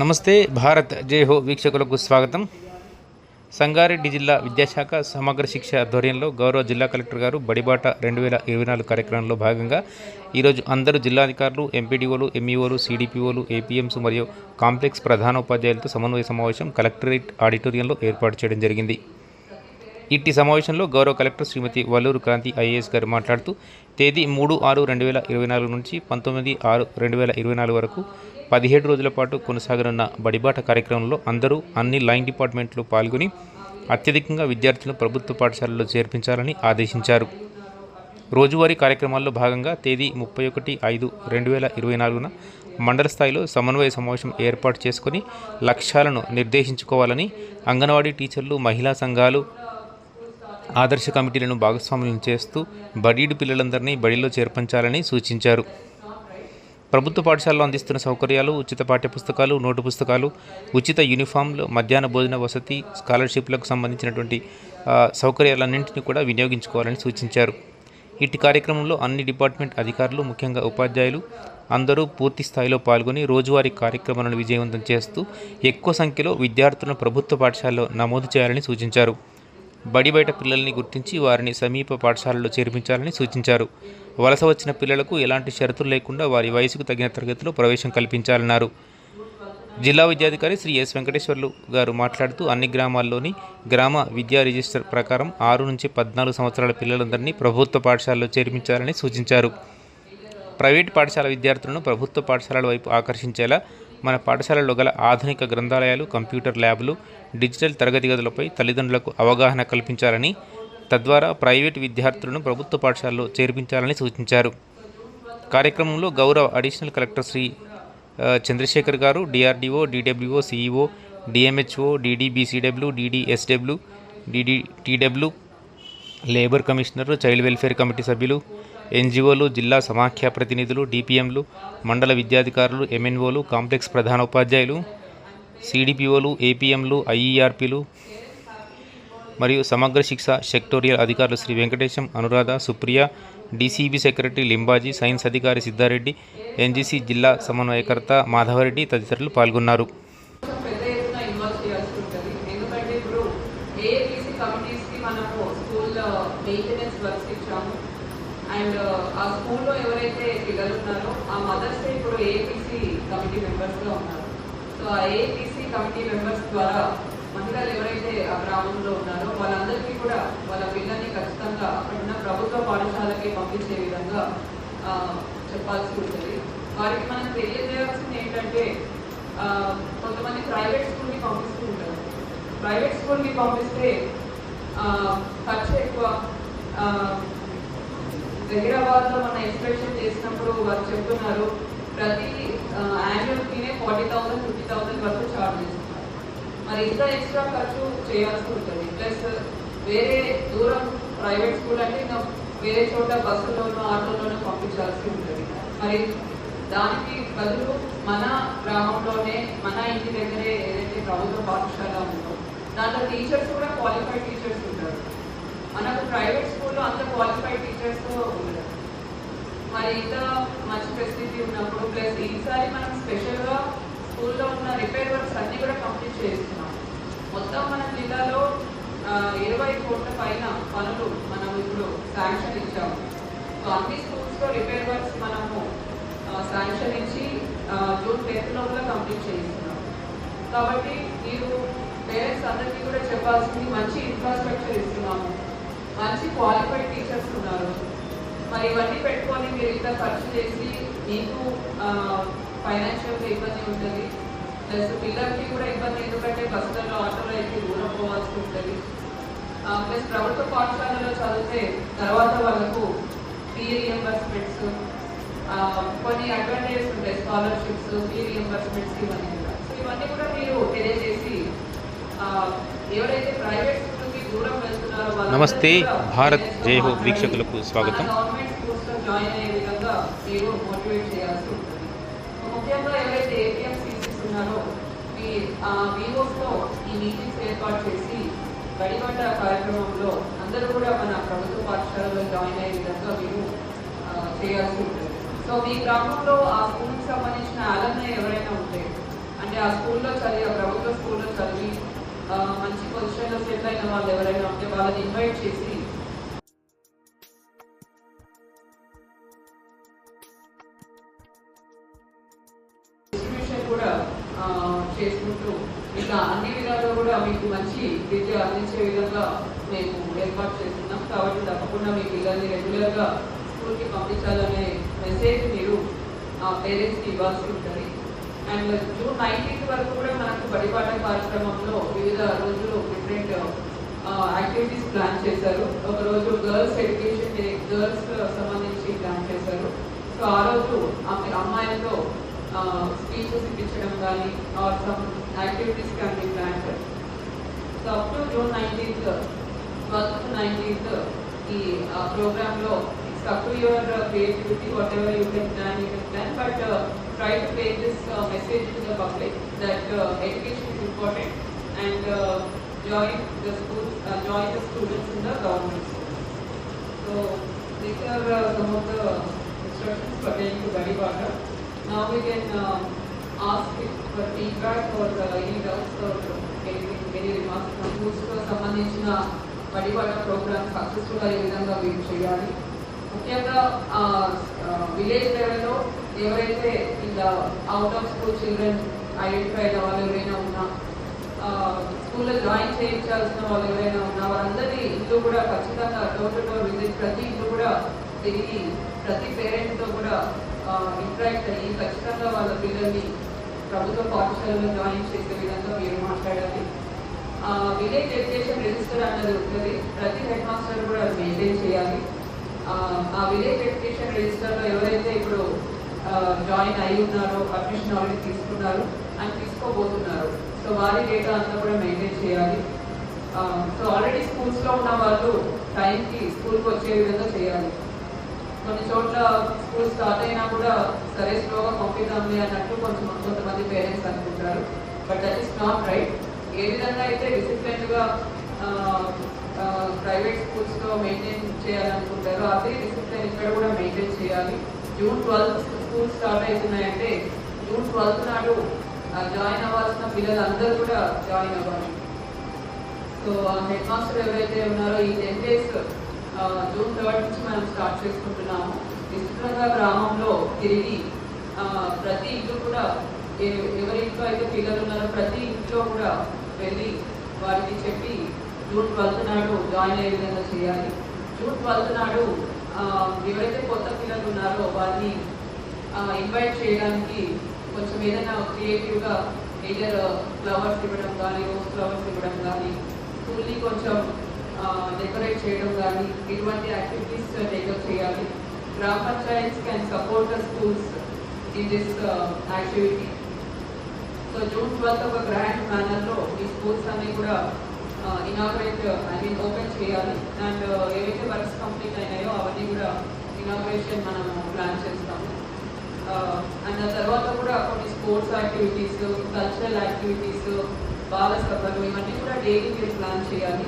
నమస్తే భారత్ జై హో వీక్షకులకు స్వాగతం. సంగారెడ్డి జిల్లా విద్యాశాఖ సమగ్ర శిక్ష ఆధ్వర్యంలో గౌరవ జిల్లా కలెక్టర్ గారు బడిబాట రెండు వేల ఇరవై నాలుగు కార్యక్రమంలో భాగంగా ఈరోజు అందరూ జిల్లాధికారులు ఎంపీడీఓలు ఎంఈఓలు సిడిపిఓలు ఏపీఎంస్ మరియు కాంప్లెక్స్ ప్రధానోపాధ్యాయులతో సమన్వయ సమావేశం కలెక్టరేట్ ఆడిటోరియంలో ఏర్పాటు చేయడం జరిగింది. ఇట్టి సమావేశంలో గౌరవ కలెక్టర్ శ్రీమతి వల్లూరు క్రాంతి ఐఏఎస్ గారు మాట్లాడుతూ తేదీ మూడు ఆరు రెండు వేల ఇరవై నాలుగు నుంచి పంతొమ్మిది ఆరు రెండు వేల ఇరవై నాలుగు వరకు పదిహేడు రోజుల పాటు కొనసాగనున్న బడిబాట కార్యక్రమంలో అందరూ అన్ని లైన్ డిపార్ట్మెంట్లు పాల్గొని అత్యధికంగా విద్యార్థులను ప్రభుత్వ పాఠశాలల్లో చేర్పించాలని ఆదేశించారు. రోజువారీ కార్యక్రమాల్లో భాగంగా తేదీ ముప్పై ఒకటి ఐదు రెండు వేల ఇరవై నాలుగున మండల స్థాయిలో సమన్వయ సమావేశం ఏర్పాటు చేసుకొని లక్ష్యాలను నిర్దేశించుకోవాలని అంగన్వాడీ టీచర్లు మహిళా సంఘాలు ఆదర్శ కమిటీలను భాగస్వాములను చేస్తూ బడీడు పిల్లలందరినీ బడిలో చేర్పించాలని సూచించారు. ప్రభుత్వ పాఠశాలలో అందిస్తున్న సౌకర్యాలు ఉచిత పాఠ్యపుస్తకాలు నోటు పుస్తకాలు ఉచిత యూనిఫామ్లు మధ్యాహ్న భోజన వసతి స్కాలర్షిప్లకు సంబంధించినటువంటి సౌకర్యాలన్నింటినీ కూడా వినియోగించుకోవాలని సూచించారు. ఇట్టి కార్యక్రమంలో అన్ని డిపార్ట్మెంట్ అధికారులు ముఖ్యంగా ఉపాధ్యాయులు అందరూ పూర్తి స్థాయిలో పాల్గొని రోజువారీ కార్యక్రమాలను విజయవంతం చేస్తూ ఎక్కువ సంఖ్యలో విద్యార్థులను ప్రభుత్వ పాఠశాలలో నమోదు చేయాలని సూచించారు. బడి బయట పిల్లల్ని గుర్తించి వారిని సమీప పాఠశాలలో చేర్పించాలని సూచించారు. వలస వచ్చిన పిల్లలకు ఎలాంటి షరతులు లేకుండా వారి వయసుకు తగిన తరగతిలో ప్రవేశం కల్పించాలన్నారు. జిల్లా విద్యాధికారి శ్రీ ఎస్ వెంకటేశ్వర్లు గారు మాట్లాడుతూ అన్ని గ్రామాల్లోని గ్రామ విద్యా రిజిస్టర్ ప్రకారం ఆరు నుంచి పద్నాలుగు సంవత్సరాల పిల్లలందరినీ ప్రభుత్వ పాఠశాలలో చేర్పించాలని సూచించారు. ప్రైవేట్ పాఠశాల విద్యార్థులను ప్రభుత్వ పాఠశాలల వైపు ఆకర్షించేలా మన పాఠశాలలో గల ఆధునిక గ్రంథాలయాలు కంప్యూటర్ ల్యాబ్లు డిజిటల్ తరగతి గదులపై తల్లిదండ్రులకు అవగాహన కల్పించాలని తద్వారా ప్రైవేట్ విద్యార్థులను ప్రభుత్వ పాఠశాలలో చేర్పించాలని సూచించారు. కార్యక్రమంలో గౌరవ additional collector Shri Chandrashekar garu DRDO DWO CEO DMHO DDBCW DDSW DD TW labour commissioner child welfare committee సభ్యులు ఎన్జిఓలు జిల్లా సమాఖ్య ప్రతినిధులు డిపిఎంలు మండల విద్యాధికారులు ఎంఎన్ఓలు కాంప్లెక్స్ ప్రధానోపాధ్యాయులు సిడిపిఓలు ఏపీఎంలు ఐఈఆర్పీలు మరియు సమగ్ర శిక్ష సెక్టోరియల్ అధికారులు Shri Venkatesham Anuradha Supriya DCB secretary Limbaji science అధికారి సిద్ధారెడ్డి ఎన్జీసీ జిల్లా సమన్వయకర్త మాధవరెడ్డి తదితరులు పాల్గొన్నారు పెద్ద ఎత్తున ఇన్వాల్వ్ చేయాల్సి ఉంటుంది ఎందుకంటే ఇప్పుడు ఏఏపీసీ కమిటీస్కి మనము స్కూల్ మెయింటెనెన్స్ వర్క్స్ ఇచ్చాము అండ్ ఆ ఎవరైతే పిల్లలు ఉన్నారో ఆ మదర్స్ ఇప్పుడు ఏపీసీ కమిటీ మెంబర్స్గా ఉన్నారు. సో ఆ ఏఏపీసీ కమిటీ మెంబర్స్ ద్వారా మహిళలు ఎవరైతే ఆ గ్రామంలో ఉన్నారో వాళ్ళందరికీ కూడా వాళ్ళ పిల్లల్ని ఖచ్చితంగా అక్కడున్న ప్రభుత్వ పాఠశాలకి పంపించే విధంగా చెప్పాల్సి ఉంటుంది. వారికి మనం తెలియజేయాల్సింది ఏంటంటే కొంతమంది ప్రైవేట్ స్కూల్కి పంపిస్తూ ఉంటారు. ప్రైవేట్ స్కూల్కి పంపిస్తే ఖర్చు ఎక్కువ ఆ, హైదరాబాద్లో మన ఇన్స్పెక్షన్ చేసినప్పుడు వారు చెప్తున్నారు ప్రతి యాన్యువల్ ఫీనే ఫార్టీ థౌసండ్ ఫిఫ్టీ థౌసండ్ వరకు చార్జ్ చేస్తున్నారు. మరి ఇంత ఎక్స్ట్రా ఖర్చు చేయాల్సి ఉంటుంది. ప్లస్ వేరే దూరం ప్రైవేట్ స్కూల్ అంటే ఇంకా వేరే చోట బస్సులోనూ ఆటోలోనూ పంపించాల్సి ఉంటుంది. మరి దానికి బదులు మన గ్రామంలోనే మన ఇంటి దగ్గరే ఏదైతే ప్రభుత్వ పాఠశాల ఉందో దాంట్లో టీచర్స్ కూడా క్వాలిఫైడ్ టీచర్స్ ఉంటారు. మనకు ప్రైవేట్ స్కూల్లో అంత క్వాలిఫైడ్ టీచర్స్ ఉండదు మరి ఇంత మంచి ఫెసిలిటీ ఉన్నప్పుడు ప్లస్ ఈసారి మనం స్పెషల్గా స్కూల్లో ఉన్న రిపేర్ వర్క్స్ అన్నీ కూడా కంప్లీట్ చేస్తున్నాం. మొత్తం మన జిల్లాలో ఇరవై కోట్ల పైన పనులు మనం ఇప్పుడు శాంక్షన్ ఇచ్చాము. సో అన్ని స్కూల్స్లో రిపేర్ వర్క్స్ మనము శాంక్షన్ ఇచ్చి జూన్ టెన్త్ లోపల కంప్లీట్ చేయిస్తున్నాం. కాబట్టి మీరు పేరెంట్స్ అందరికీ కూడా చెప్పాల్సింది మంచి ఇన్ఫ్రాస్ట్రక్చర్ ఇస్తున్నాము. మంచి క్వాలిఫైడ్ టీచర్స్ ఉన్నారు. మరి ఇవన్నీ పెట్టుకొని మీరు ఇంత ఖర్చు చేసి మీకు ఫైనాన్షియల్గా ఇబ్బంది ఉంటుంది. ప్లస్ పిల్లలకి కూడా ఇబ్బంది ఎందుకంటే బస్సులలో ఆటోలో ఎక్కి దూరం పోవాల్సి ఉంటుంది. ప్లస్ ప్రభుత్వ పాఠశాలలో చదివితే తర్వాత వాళ్ళకు ఫీ రియంబర్స్మెంట్స్ కొన్ని అడ్వాంటేజెస్ ఉంటాయి స్కాలర్షిప్స్ ఫీ రియంబర్స్మెంట్స్ ఇవన్నీ కూడా. సో ఇవన్నీ కూడా మీరు తెలియజేసి ఎవరైతే ప్రైవేట్ స్కూల్కి దూరం వెళ్తున్నారో వాళ్ళందరికీ నమస్తే భారత్ జై హో వీక్షకులకు స్వాగతం. జాయిన్ అయ్యే విధంగా మోటివేట్ చేయాల్సి ఉంటుంది ముఖ్యంగా ఎవరైతే ఉన్నారో ఈ ఏర్పాటు చేసి కార్యక్రమంలో అందరూ కూడా మన ప్రభుత్వ పాఠశాలలో జాయిన్ అయ్యే విధంగా మీరు చేయాల్సి ఉంటుంది సో మీ గ్రామంలో ఆ స్కూల్కి సంబంధించిన అలమ్నై ఎవరైనా ఉంటే అంటే ఆ స్కూల్లో చదివి ఆ ప్రభుత్వ స్కూల్లో చదివి మంచి పొజిషన్లో సెటిల్ అయిన వాళ్ళు ఎవరైనా ఉంటే వాళ్ళని ఇన్వైట్ చేసి డిస్ట్రిబ్యూషన్ కూడా చేసుకుంటూ ఇంకా అన్ని విధాలుగా కూడా మీకు మంచి విద్య అందించే విధంగా మేము ఏర్పాటు చేస్తున్నాం. కాబట్టి తప్పకుండా మీ పిల్లల్ని రెగ్యులర్గా స్కూల్కి పంపించాలనే మెసేజ్ మీరు పేరెంట్స్కి ఇవ్వాల్సి ఉంటుంది. అండ్ జూన్ నైన్టీన్త్ వరకు కూడా మనకు బడిపాట కార్యక్రమంలో వివిధ రోజులు డిఫరెంట్ యాక్టివిటీస్ ప్లాన్ చేశారు. ఒక రోజు గర్ల్స్ ఎడ్యుకేషన్ డే గర్ల్స్ సంబంధించి ప్లాన్ చేశారు. సో ఆ రోజు అమ్మాయిలతో స్పీచెస్ ఇప్పించడం కానీ ఆర్ సమ్ యాక్టివిటీస్ కానీ B plan so up to June nineteenth twelfth nineteenth ఈ ప్రోగ్రామ్లో it's up to your creativity whatever you can plan you Can plan but try to pay this message to the public that education is important and join the school join the students in the government school So these are uh, some of the instructions pertaining to Gadi Bata. Now we can uh, ask if for feedback or uh, any doubts or anything, any remarks from schools తో సంబంధించిన బడిపాట programme successful అయ్యే విధంగా మీరు చేయాలి ముఖ్యంగా village లెవెల్లో ఎవరైతే ఇలా out of school children identify అయిన వాళ్ళు ఎవరైనా ఉన్నా స్కూల్లో జాయిన్ చేయించాల్సిన వాళ్ళు ఎవరైనా ఉన్నా వారందరి ఇల్లు కూడా ఖచ్చితంగా డోర్ టు డోర్ విజిట్ ప్రతి ఇల్లు కూడా తిరిగి ప్రతి పేరెంట్తో కూడా ఇంటరాక్ట్ అయ్యి ఖచ్చితంగా వాళ్ళ పిల్లల్ని ప్రభుత్వ పాఠశాలలో జాయిన్ చేసే విధంగా మీరు మాట్లాడాలి. విలేజ్ ఎడ్యుకేషన్ రిజిస్టర్ అన్నది ఉంటుంది. ప్రతి హెడ్ మాస్టర్ కూడా అది మెయింటైన్ చేయాలి. ఆ విలేజ్ ఎడ్యుకేషన్ రిజిస్టర్లో ఎవరైతే ఇప్పుడు జాయిన్ అయి ఉన్నారో అడ్మిషన్ ఆల్రెడీ తీసుకున్నారు అండ్ తీసుకోబోతున్నారు. సో వారి డేటా అంతా కూడా మెయింటైన్ చేయాలి. సో ఆల్రెడీ స్కూల్స్లో ఉన్న వాళ్ళు టైంకి స్కూల్కి వచ్చే విధంగా చేయాలి. కొన్ని చోట్ల స్కూల్ స్టార్ట్ అయినా కూడా సరే స్లోగా పంపిద్దాంలే అన్నట్టు కొంచెం కొంతమంది పేరెంట్స్ అనుకుంటారు. But that is not right ఏ విధంగా అయితే డిసిప్లిన్గా ప్రైవేట్ స్కూల్స్లో మెయింటైన్ చేయాలనుకుంటారో అదే డిసిప్లిన్ ఇక్కడ కూడా మెయింటైన్ చేయాలి. జూన్ ట్వెల్త్ స్కూల్ స్టార్ట్ అవుతున్నాయంటే జూన్ ట్వెల్త్ నాడు జాయిన్ అవ్వాల్సిన పిల్లలందరూ కూడా జాయిన్ అవ్వాలి. సో హెడ్ మాస్టర్ ఎవరైతే ఉన్నారో ఈ టెన్ డేస్ జూన్ థర్డ్ నుంచి మనం స్టార్ట్ చేసుకుంటున్నాము. విస్తృతంగా గ్రామంలో తిరిగి ఆ, ప్రతి ఇంట్లో కూడా ఎవరి ఇంట్లో అయితే పిల్లలు ఉన్నారో ప్రతి ఇంట్లో కూడా వెళ్ళి వారికి చెప్పి జూన్ ట్వెల్త్ నాడు జాయిన్ అయ్యే విధంగా చేయాలి. జూన్ ట్వెల్త్ నాడు ఆ, ఎవరైతే కొత్త పిల్లలు ఉన్నారో వారిని ఇన్వైట్ చేయడానికి కొంచెం ఏదైనా క్రియేటివ్గా ఏదర్ ఫ్లవర్స్ ఇవ్వడం కానీ రోజ్ ఫ్లవర్స్ ఇవ్వడం కానీ స్కూల్ని కొంచెం డెకరేట్ చేయడం కానీ ఇటువంటి యాక్టివిటీస్ టేకప్ uh, చేయాలి. గ్రామ panchayats can support the schools in this activity so June twelfth ఒక గ్రాండ్ మేనర్లో ఈ స్కూల్స్ అన్ని కూడా ఇనాగ్రేట్ ఐ మీన్ ఓపెన్ చేయాలి. అండ్ uh, ఏవైతే వర్క్స్ కంప్లీట్ అయినాయో అవన్నీ కూడా ఇనాగ్రేషన్ మనం ప్లాన్ చేస్తాము. అండ్ ఆ తర్వాత కూడా కొన్ని స్పోర్ట్స్ యాక్టివిటీస్ కల్చరల్ యాక్టివిటీస్ బాల సభలు ఇవన్నీ కూడా డైలీ మీరు ప్లాన్ చేయాలి.